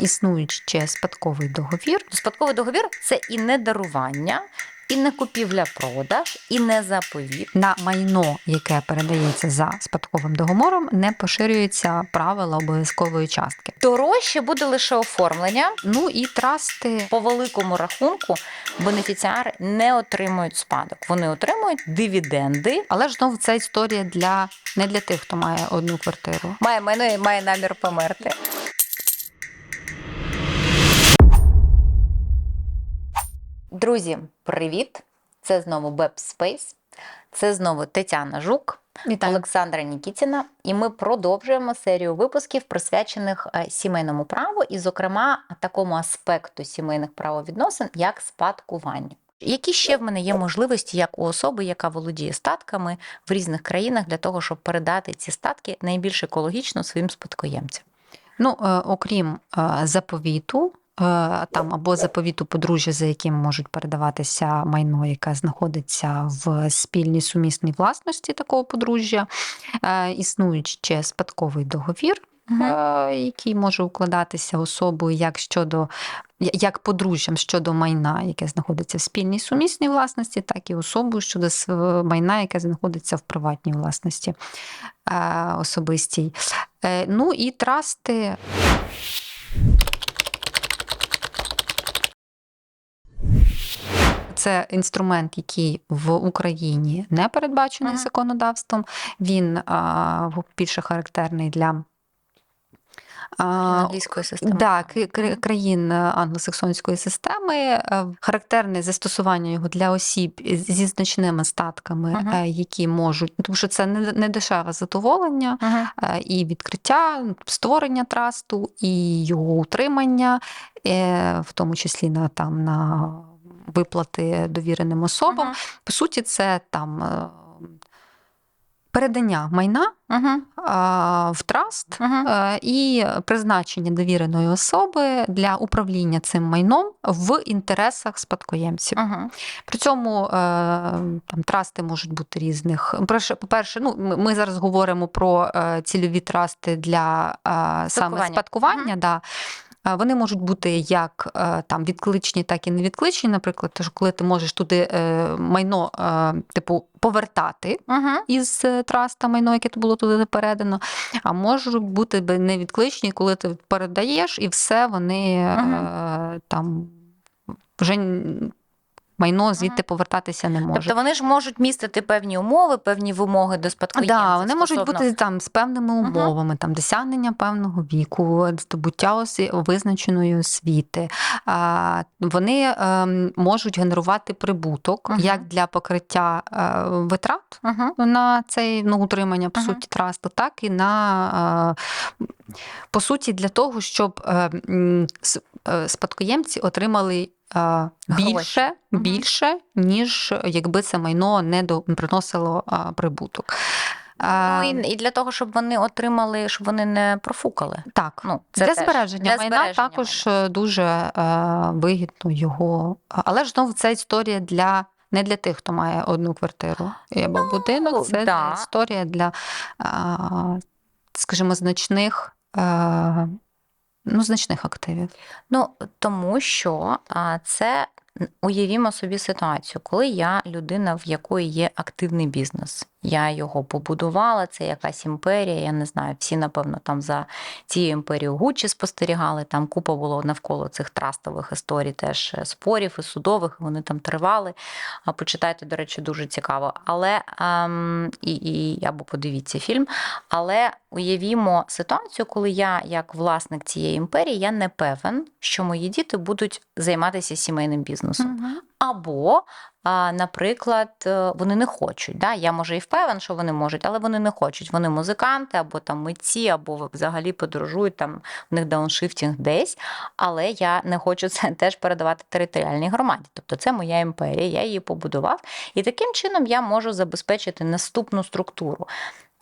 існуючи спадковий договір. Спадковий договір це і не дарування, і не купівля-продаж, і не заповіт. На майно, яке передається за спадковим договором, не поширюються правила обов'язкової частки. Дорожче буде лише оформлення. Ну і трасти По великому рахунку бенефіціари не отримують спадок. Вони отримують дивіденди. Але ж знову це історія для не для тих, хто має одну квартиру. Має майно і має намір померти. Друзі, привіт! Це знову Web Space. Це знову Тетяна Жук, Вітаю. Олександра Нікітіна, і ми продовжуємо серію випусків, присвячених е, сімейному праву, і, зокрема, такому аспекту сімейних правовідносин, як спадкування. Які ще в мене є можливості, як у особи, яка володіє статками в різних країнах, для того, щоб передати ці статки найбільш екологічно своїм спадкоємцям? Ну, е, окрім е, заповіту, там або заповіту подружжя, за яким можуть передаватися майно, яке знаходиться в спільній сумісній власності такого подружжя, е, існуючи ще спадковий договір. е, Який може укладатися особою як щодо як подружжям щодо майна, яке знаходиться в спільній сумісній власності, так і особою щодо майна, яке знаходиться в приватній власності е, особистій. Е, Ну і трасти. Це інструмент, який в Україні не передбачений Ага. законодавством. Він а, більше характерний для англійської системи. Да, країн англосаксонської системи е, характерне застосування його для осіб зі значними статками, Мгм. е, які можуть, тому що це не дешеве задоволення, Мгм. е, і відкриття, створення трасту, і його утримання, в тому числі на там на виплати довіреним особам. Мгм. По суті, це там е, передання майна Мгм. а, в траст Мгм. е, і призначення довіреної особи для управління цим майном в інтересах спадкоємців. Мгм. При цьому е, там трасти можуть бути різних. По-перше, ну ми- зараз говоримо про цільові трасти для саме Спадкування. спадкування. Да. Вони можуть бути як е, там відкличні, так і невідкличні. Наприклад, тож коли ти можеш туди е, майно, е, типу, повертати Мгм. із траста майно, яке було туди передано, а можуть бути невідкличні, коли ти передаєш, і все вони е, там вже майно звідти повертатися не може. Тобто вони ж можуть містити певні умови, певні вимоги до спадкоємців. Да, вони можуть бути там з певними умовами, там досягнення певного віку, здобуття осі- визначеної освіти. А, Вони ем, можуть генерувати прибуток Мгм. як для покриття е, витрат Мгм. на цей ну, утримання по Ага. суті трасту, так і на е, по суті для того, щоб е, е, спадкоємці отримали. Більше, більше, ніж якби це майно не приносило прибуток. Ну, і, і для того, щоб вони отримали, щоб вони не профукали. так, Ну, це для теж збереження для майна збереження також е, дуже е, вигідно його. Але ж знову це історія для. Не для тих, хто має одну квартиру або будинок, це Ну, да. історія для, скажімо, значних, е, ну, значних активів. Ну тому що це уявімо собі ситуацію, коли я людина, в якої є активний бізнес. Я його побудувала, це якась імперія. Я не знаю, всі, напевно, там за цією імперією Гуччі спостерігали. Там купа було навколо цих трастових історій, теж е, спорів і судових. Вони там тривали. А почитайте, до речі, дуже цікаво. Але ем, і, і або подивіться фільм. Але уявімо ситуацію, коли я, як власник цієї імперії, я не певен, що мої діти будуть займатися сімейним бізнесом. Або, наприклад, е, вони не хочуть. Да? Я може і впевнен, що вони можуть, але вони не хочуть. Вони музиканти, або там митці, або взагалі подорожують, там в них дауншифтінг десь. Але я не хочу це теж передавати територіальній громаді. Тобто це моя імперія, я її побудував. І таким чином я можу забезпечити наступну структуру.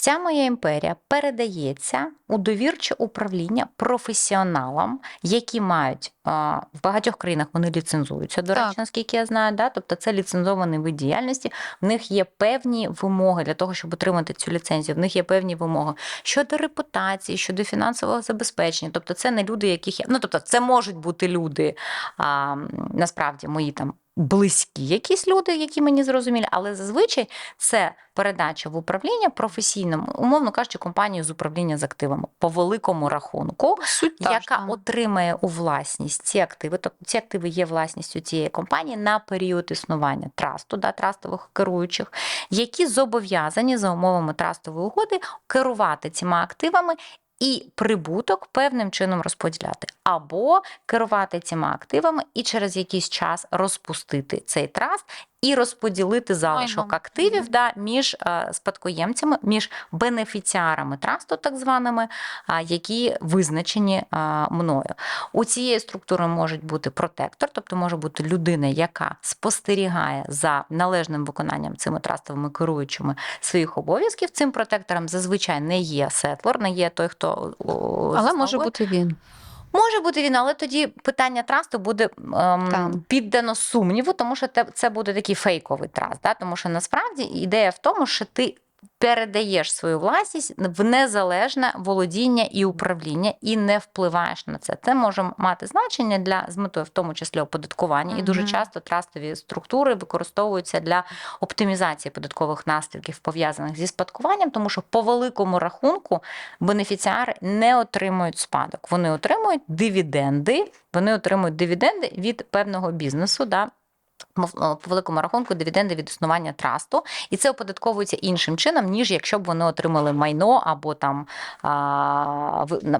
Ця моя імперія передається у довірче управління професіоналам, які мають в багатьох країнах вони ліцензуються, до речі, наскільки я знаю. Да? Тобто це ліцензований вид діяльності. В них є певні вимоги для того, щоб отримати цю ліцензію. В них є певні вимоги щодо репутації, щодо фінансового забезпечення. Тобто, це не люди, яких я ну тобто, це можуть бути люди а, насправді мої там. Близькі якісь люди, які мені зрозумілі, але зазвичай це передача в управління професійному, умовно кажучи, компанію з управління з активами по великому рахунку, Суть яка отримає у власність ці активи. Тобто ці активи є власністю цієї компанії на період існування трасту, да, трастових керуючих, які зобов'язані за умовами трастової угоди керувати цими активами. І прибуток певним чином розподіляти, або керувати цими активами і через якийсь час розпустити цей траст і розподілити залишок активів да, між е, спадкоємцями, між бенефіціарами трасту, так званими, які визначені мною. У цієї структури може бути протектор, тобто може бути людина, яка спостерігає за належним виконанням цими трастовими керуючими своїх обов'язків. Цим протектором зазвичай не є сетлор, не є той, хто Але може бути він. Може бути він, але тоді питання трасту буде ем, піддано сумніву, тому що це буде такий фейковий траст. Да? Тому що насправді ідея в тому, що ти передаєш свою власність в незалежне володіння і управління, і не впливаєш на це. Це може мати значення для з метою, в тому числі оподаткування. І дуже часто трастові структури використовуються для оптимізації податкових наслідків пов'язаних зі спадкуванням, тому що по великому рахунку бенефіціари не отримують спадок. Вони отримують дивіденди, вони отримують дивіденди від певного бізнесу. Да? По великому рахунку дивіденди від існування трасту, і це оподатковується іншим чином, ніж якщо б вони отримали майно або там,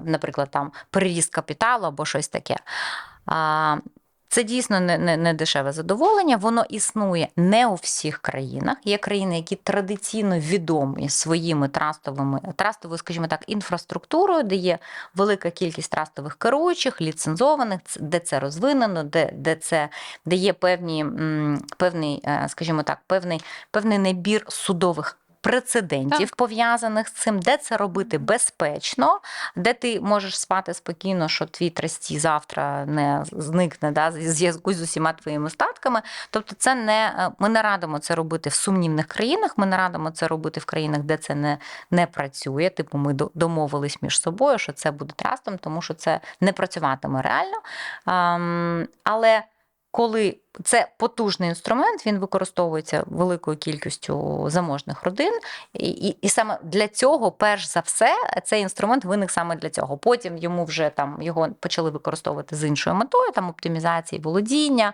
наприклад, там приріст капіталу або щось таке. Це дійсно не, не, не дешеве задоволення. Воно існує не у всіх країнах. Є країни, які традиційно відомі своїми трастовими трастовою, скажімо так, інфраструктурою, де є велика кількість трастових керуючих, ліцензованих, де це розвинено, де, де це де є певні, певний, е, скажімо так, певний, певний набір судових. Прецедентів пов'язаних з цим, де це робити безпечно, де ти можеш спати спокійно, що твій трасті завтра не зникне да, зв'язку з усіма твоїми статками. Тобто, це не е, ми не радимо це робити в сумнівних країнах. Ми не радимо це робити в країнах, де це не, не працює. Типу, ми домовились між собою, що це буде трастом, тому що це не працюватиме реально. Ам, але коли це потужний інструмент, він використовується великою кількістю заможних родин, і, і, і саме для цього, перш за все, цей інструмент виник саме для цього. Потім йому вже там його почали використовувати з іншою метою, там оптимізації володіння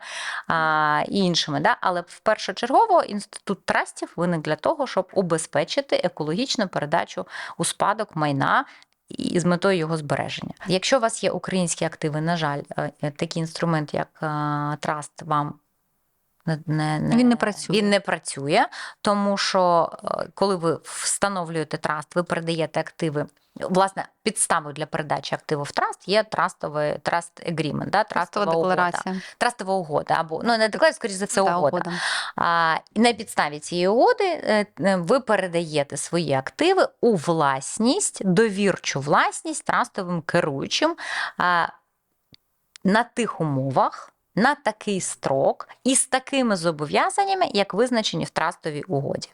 а, і іншими. Да? Але першочергово інститут трастів виник для того, щоб убезпечити екологічну передачу у спадок майна і з метою його збереження. Якщо у вас є українські активи, на жаль, е, такий інструмент, як е, траст, вам не, не, не, Він не працює. Він не працює, тому що е, коли ви встановлюєте траст, ви передаєте активи. Власне, підставою для передачі активу в траст є трастовий траст agreement, да, трастова, Трастова угода. Трастова угода або ну не декларація, скоріш за це Да, угода. угода. А, і на підставі цієї угоди е, е, ви передаєте свої активи у власність, довірчу власність трастовим керуючим а, на тих умовах. На такий строк і з такими зобов'язаннями, як визначені в трастовій угоді.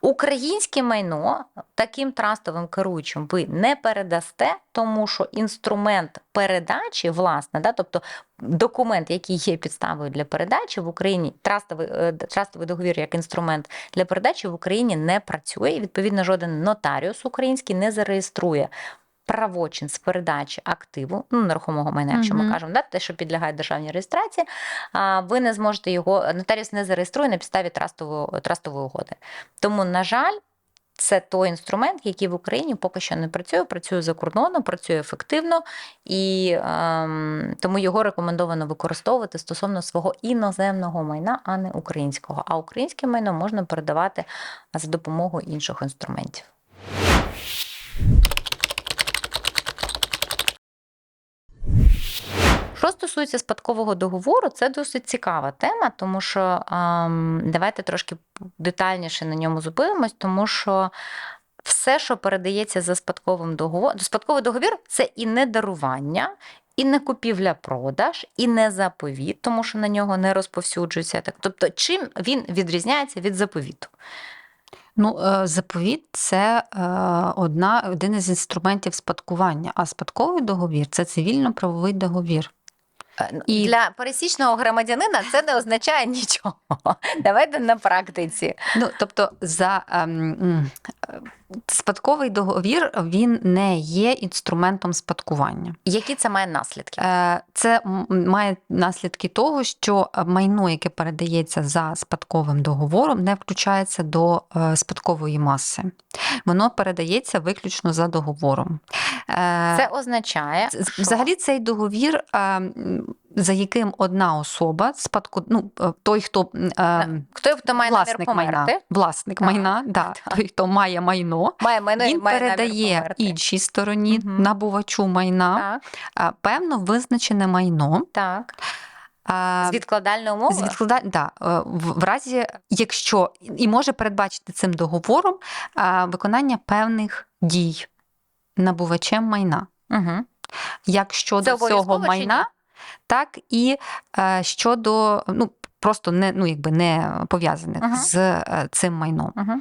Українське майно таким трастовим керуючим ви не передасте, тому що інструмент передачі, власне, да, тобто документ, який є підставою для передачі в Україні, трастовий, е, трастовий договір як інструмент для передачі в Україні не працює. І відповідно жоден нотаріус український не зареєструє. Правочин з передачі активу, ну нерухомого майна, якщо ми кажемо, да, те, що підлягає державній реєстрації, а, ви не зможете його, нотаріус не зареєструє на підставі трастової, трастової угоди. Тому, на жаль, це той інструмент, який в Україні поки що не працює, працює за кордоном, працює ефективно, і ем, тому його рекомендовано використовувати стосовно свого іноземного майна, а не українського. А українське майно можна передавати за допомогою інших інструментів. Що стосується спадкового договору, це досить цікава тема, тому що ем, давайте трошки детальніше на ньому зупинимось, тому що все, що передається за спадковим договором. Спадковий договір це і не дарування, і не купівля-продаж, і не заповіт, тому що на нього не розповсюджується. Так, тобто, чим він відрізняється від заповіту? Ну, е, заповіт це е, одна, один із інструментів спадкування, а спадковий договір це цивільно-правовий договір. І- Для пересічного громадянина це не означає нічого. Давайте на практиці. Ну, тобто, за ем, спадковий договір він не є інструментом спадкування. Які це має наслідки? Е, Це має наслідки того, що майно, яке передається за спадковим договором, не включається до е, спадкової маси. Воно передається виключно за договором. Е, Це означає. Взагалі цей договір, е, за яким одна особа, спадку, ну, е, той, хто е, хто, хто має власник майна, власник Так, майна, да, так. той, хто має майно, має майно він має передає іншій стороні, Мгм. набувачу майна, Так, е, певно визначене майно. так. е, З відкладальної умови? з відклада... да, в, в разі, якщо і може передбачити цим договором виконання певних дій набувачем майна. Угу. як щодо Це цього майна? Так і е, щодо ну, просто не, ну, якби не пов'язаних Ага. з е, цим майном. Угу.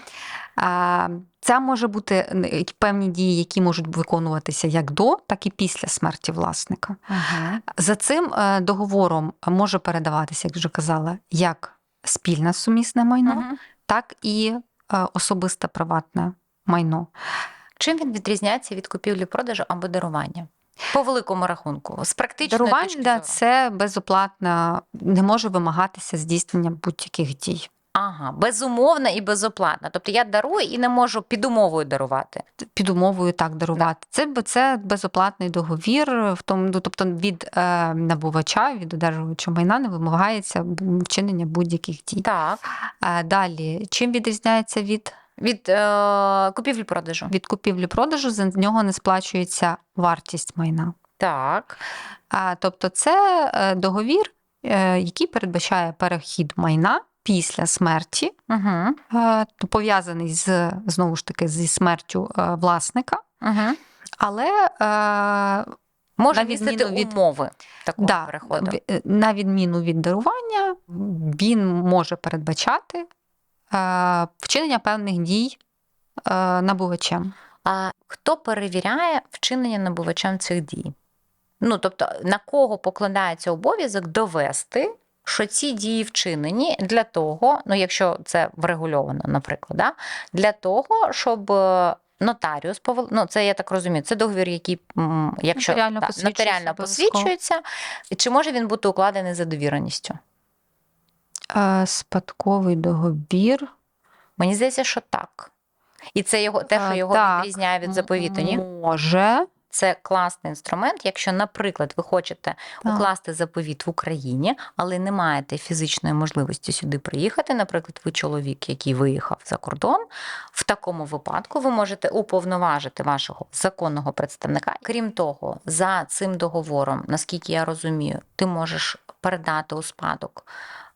А, Це може бути певні дії, які можуть виконуватися як до, так і після смерті власника. Угу. За цим е, договором може передаватися, як вже казала, як спільне сумісне майно, так і особисте приватне майно. Чим він відрізняється від купівлі-продажу або дарування? По великому рахунку, з практичної точки Дарування зору. це безоплатно, не може вимагатися здійснення будь-яких дій. Ага, безумовна і безоплатна. Тобто я дарую і не можу під умовою дарувати. Під умовою так дарувати. Це, б- це безоплатний договір, в тому, ну, тобто від е, набувача, від одержувача майна не вимагається вчинення будь-яких дій. Так. А далі, чим відрізняється від, Від е, купівлі-продажу. від купівлі-продажу, за нього не сплачується вартість майна. Так. А, тобто це е, договір, е, який передбачає перехід майна після смерті Угу. е, то пов'язаний з знову ж таки зі смертю е, власника, Угу. але е, Може На містити від- умови такого да, переходу. е, на відміну від дарування, він може передбачати вчинення певних дій е, набувачем. А хто перевіряє вчинення набувачем цих дій? Ну, тобто, на кого покладається обов'язок довести, що ці дії вчинені для того, ну, якщо це врегульовано, наприклад, да? для того, щоб. е, Нотаріус повел... ну, це я так розумію. Це договір, який, якщо Нотаріально так, посвідчується нотаріально посвідчується, чи може він бути укладений за довіреністю? Е, Спадковий договір. Мені здається, що так. І це його те, що А, його так. відрізняє від заповіту, ні? Може. Це класний інструмент. Якщо, наприклад, ви хочете Так. укласти заповіт в Україні, але не маєте фізичної можливості сюди приїхати. Наприклад, ви чоловік, який виїхав за кордон. В такому випадку ви можете уповноважити вашого законного представника. Крім того, за цим договором, наскільки я розумію, ти можеш передати у спадок.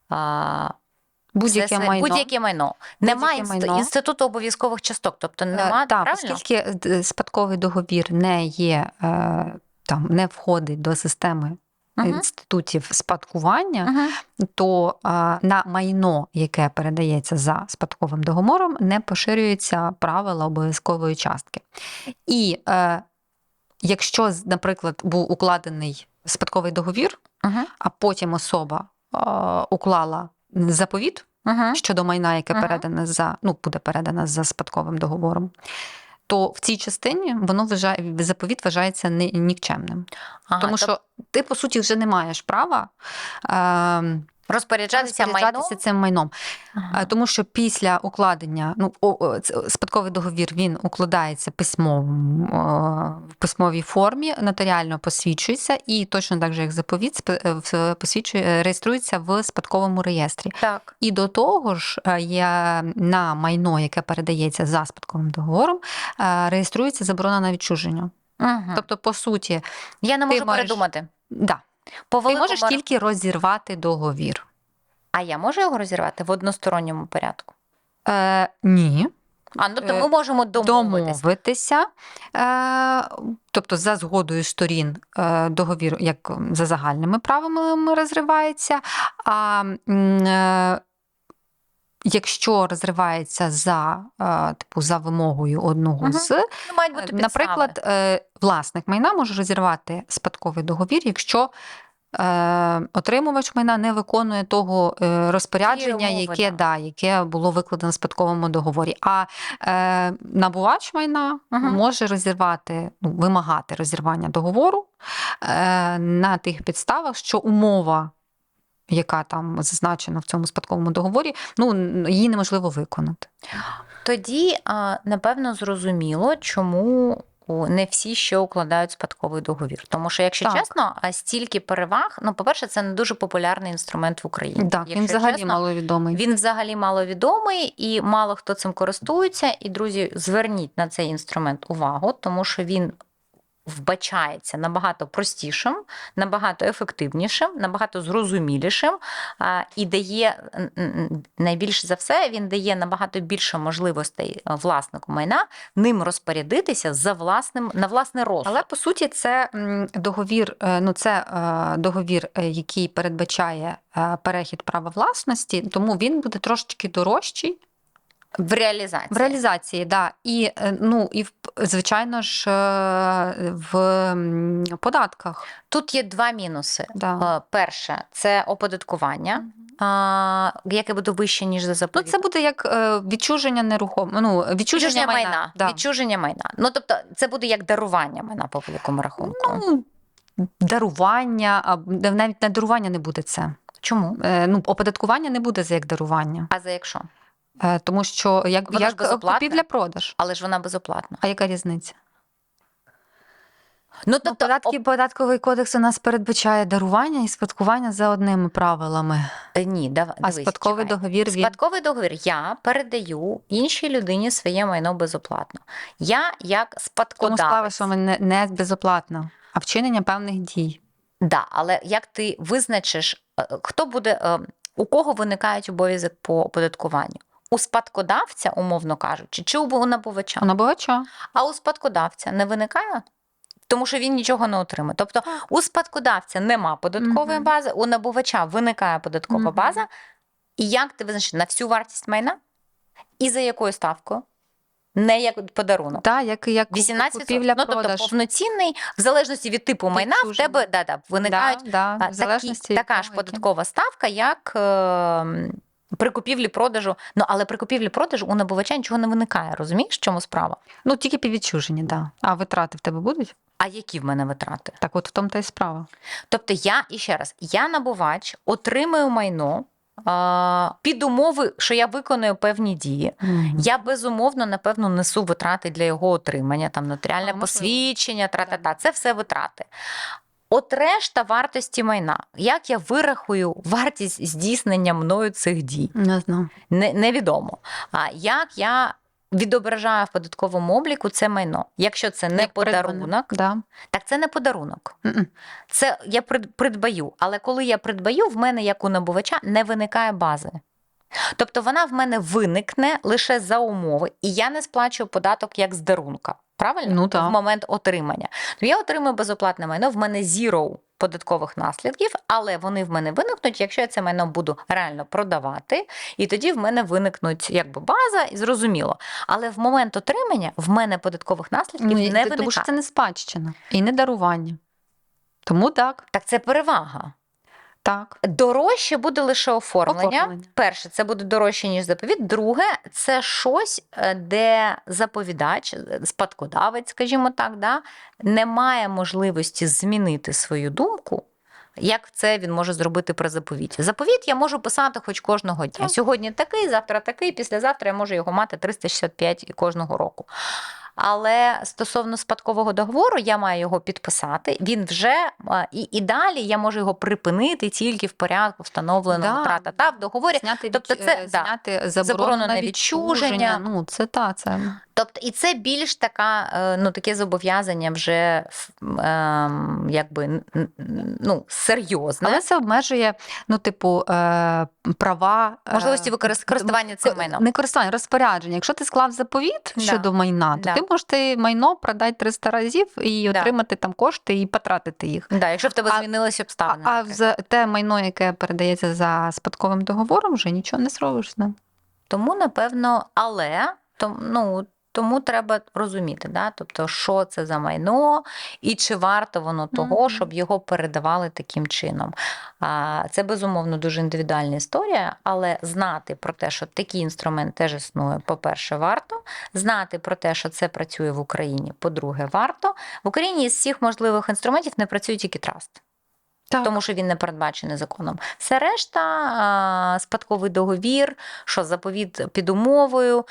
А, Будь-яке майно. будь-яке майно. Немає інст- майно. інституту обов'язкових часток, тобто Е, немає Так, правильно? оскільки е, спадковий договір не є е, там, не входить до системи Мгм. інститутів спадкування, Мгм. то е, на майно, яке передається за спадковим договором, не поширюються правила обов'язкової частки. І е, якщо, наприклад, був укладений спадковий договір, Мгм. а потім особа уклала заповіт угу. щодо майна, яке угу. передане за ну буде передане за спадковим договором. То в цій частині воно вважає заповіт вважається нікчемним, Ага, тому що ти по суті вже не маєш права е, розпоряджатися майном. цим майном. Ага. Е, Тому що після укладення, ну спадковий договір він укладається письмовим е, в письмовій формі, нотаріально посвідчується, і точно так же, як заповіт, е, посвідчує реєструється в спадковому реєстрі. Так. І до того ж, е, є на майно, яке передається за спадковим договором, е, реєструється заборона на відчуження. Угу. Тобто, по суті, Я не можу можеш- передумати. да, По ти можеш ар- тільки розірвати договір. А я можу його розірвати в односторонньому порядку? Е, ні. А ну тобто Е, ми можемо домовитися. домовитися, е, тобто за згодою сторін е, договір як за загальними правилами розривається. А якщо розривається за, е, типу, за вимогою одного Мгм. з, Ну, мають бути Е, Наприклад, е, власник майна може розірвати спадковий договір, якщо отримувач майна не виконує того розпорядження, умови, яке, да. да, яке було викладено в спадковому договорі. А е, набувач майна Мгм. може розірвати, ну, вимагати розірвання договору е, на тих підставах, що умова. Яка там зазначена в цьому спадковому договорі, ну її неможливо виконати. Тоді, напевно, зрозуміло, чому не всі ще укладають спадковий договір. Тому що, якщо Так. чесно, стільки переваг, ну, по-перше, це не дуже популярний інструмент в Україні. Так, він Якщо взагалі чесно, маловідомий. Він взагалі маловідомий і мало хто цим користується. І, друзі, зверніть на цей інструмент увагу, тому що він вбачається набагато простішим, набагато ефективнішим, набагато зрозумілішим і дає найбільше за все, він дає набагато більше можливостей власнику майна ним розпорядитися за власним на власне розсуд. Але по суті, це договір, е, ну це е, договір, е, який передбачає е, перехід права власності, тому він буде трошечки дорожчий в реалізації. в реалізації. Да. І е, ну і в- звичайно ж е, в податках. Тут є два мінуси. Да. Е, Перше, це оподаткування, а, яке буде вище, ніж за Ну, це буде як відчуження нерухомо, ну, відчуження, відчуження майна. майна. Да. Відчуження майна. Ну тобто, це буде як дарування майна по великому рахунку. Ну, дарування, або навіть не дарування не буде це. Чому? Е, Ну, оподаткування не буде за як дарування. А за якщо? Е, Тому що як, Вона ж як безоплатна. купівля-продаж. Але ж вона безоплатна. А яка різниця? Ну Ну, тобто, податки, податковий кодекс у нас передбачає дарування і спадкування за одними правилами. оп- ні, дав, А дивись, спадковий чекай. договір він Спадковий договір я передаю іншій людині своє майно безоплатно. Я як тому спадкодавець. справа, що ми не, не безоплатно, а вчинення певних дій. Да, але як ти визначиш, е, хто буде, е, у кого виникають обов'язок по оподаткуванню? У спадкодавця, умовно кажучи, чи у набувача? У набувача. А у спадкодавця не виникає? Тому що він нічого не отримає. Тобто у спадкодавця нема податкової Мгм. бази, у набувача виникає податкова Мгм. база. І як ти визначиш на всю вартість майна? І за якою ставкою? Не як подарунок. Так, як, як 18%. купівля ну, тобто повноцінний, в залежності від типу майна, в тебе да, да, виникають да, да, в такі, така ж податкова ставка, як е, при купівлі-продажу. Ну, але при купівлі-продажу у набувача нічого не виникає. Розумієш, в чому справа? Ну, тільки підвідчуження, да. А витрати в тебе будуть? А які в мене витрати? Так от в тому та й справа. Тобто я і ще раз, я набувач отримую майно під умови, що я виконую певні дії. Мгм. Я безумовно, напевно, несу витрати для його отримання, там нотаріальне посвідчення, тра-та-та. Це все витрати. От решта вартості майна. Як я вирахую вартість здійснення мною цих дій? Не знаю. Не, невідомо. А як я відображаю в податковому обліку це майно? Якщо це не Як подарунок, Да. так це не подарунок. Мгм. Це я придбаю, але коли я придбаю, в мене, як у набувача, не виникає бази. Тобто вона в мене виникне лише за умови, і я не сплачую податок як з дарунка. Правильно? Ну, так. В момент отримання. Я отримую безоплатне майно, в мене зіро податкових наслідків, але вони в мене виникнуть, якщо я це майно буду реально продавати, і тоді в мене виникнуть якби база, і зрозуміло. Але в момент отримання в мене податкових наслідків Ну, не виникає. тому що це не спадщина і не дарування. Тому так, Так це перевага. Так. Дорожче буде лише оформлення. Оформлення. Перше, це буде дорожче, ніж заповіт. Друге, це щось, е, де заповідач, е, спадкодавець, скажімо так, да, не має можливості змінити свою думку. Як це він може зробити при заповіті? Заповіт я можу писати хоч кожного дня. Так. Сьогодні такий, завтра такий, післязавтра я можу його мати 365 кожного року. Але стосовно спадкового договору, я маю його підписати. Він вже і, і далі я можу його припинити тільки в порядку встановленого Да. трата та в договорі. Зняти, Тобто від- це, зняти да. заборону заборонене відчуження. відчуження. Ну, це та, це. Тобто, і це більш така, е, ну таке зобов'язання вже ем, якби ну, серйозне. Але це обмежує, ну, типу, е, права. е, Можливості використ- користування цим майном. Не користування, розпорядження. Якщо ти склав заповіт Да. щодо майна, то Да. ти можеш ти майно продати 300 разів і Да. отримати там кошти і потратити їх. Да, якщо в тебе А- змінились обставини. а за те майно, яке передається за спадковим договором, вже нічого не зробиш з ним. Тому, напевно, але то, ну, тому треба розуміти, да? тобто, що це за майно, і чи варто воно того, Мгм. щоб його передавали таким чином. А, Це безумовно дуже індивідуальна історія, але знати про те, що такий інструмент теж існує, по-перше, варто. Знати про те, що це працює в Україні, по-друге, варто. В Україні із всіх можливих інструментів не працює тільки траст. Так. тому що він не передбачений законом. Все решта, спадковий договір, що заповіт під умовою,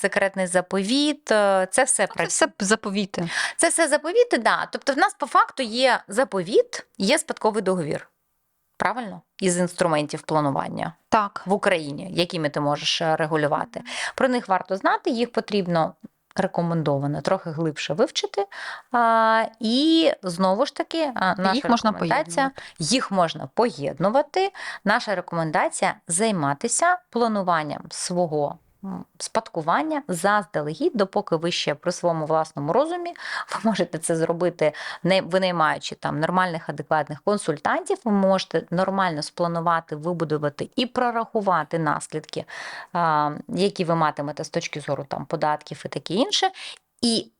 секретний заповіт, е, це все Це працює. все заповіти. Це все заповіти, да. Тобто, в нас по факту є заповіт, є спадковий договір. Правильно? Із інструментів планування Так. в Україні, якими ти можеш е, регулювати. Про них варто знати, їх потрібно. Рекомендовано трохи глибше вивчити. А, і знову ж таки, наша Їх можна рекомендація поєднувати. їх можна поєднувати. Наша рекомендація займатися плануванням свого спадкування заздалегідь, допоки ви ще при своєму власному розумі ви можете це зробити, не винаймаючи там нормальних адекватних консультантів. Ви можете нормально спланувати, вибудувати і прорахувати наслідки, які ви матимете з точки зору там податків і таке інше. І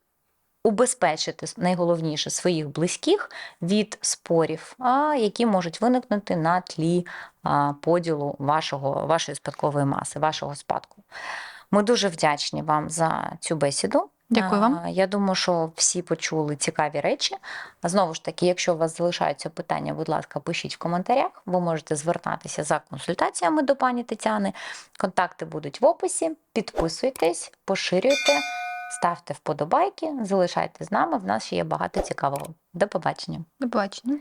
убезпечити найголовніше своїх близьких від спорів, які можуть виникнути на тлі поділу вашого, вашої спадкової маси, вашого спадку. Ми дуже вдячні вам за цю бесіду. Дякую вам. Я думаю, що всі почули цікаві речі. А Знову ж таки, якщо у вас залишаються питання, будь ласка, пишіть в коментарях. Ви можете звертатися за консультаціями до пані Тетяни. Контакти будуть в описі. Підписуйтесь, поширюйте, ставте вподобайки, залишайте з нами. В нас ще є багато цікавого. До побачення. До побачення.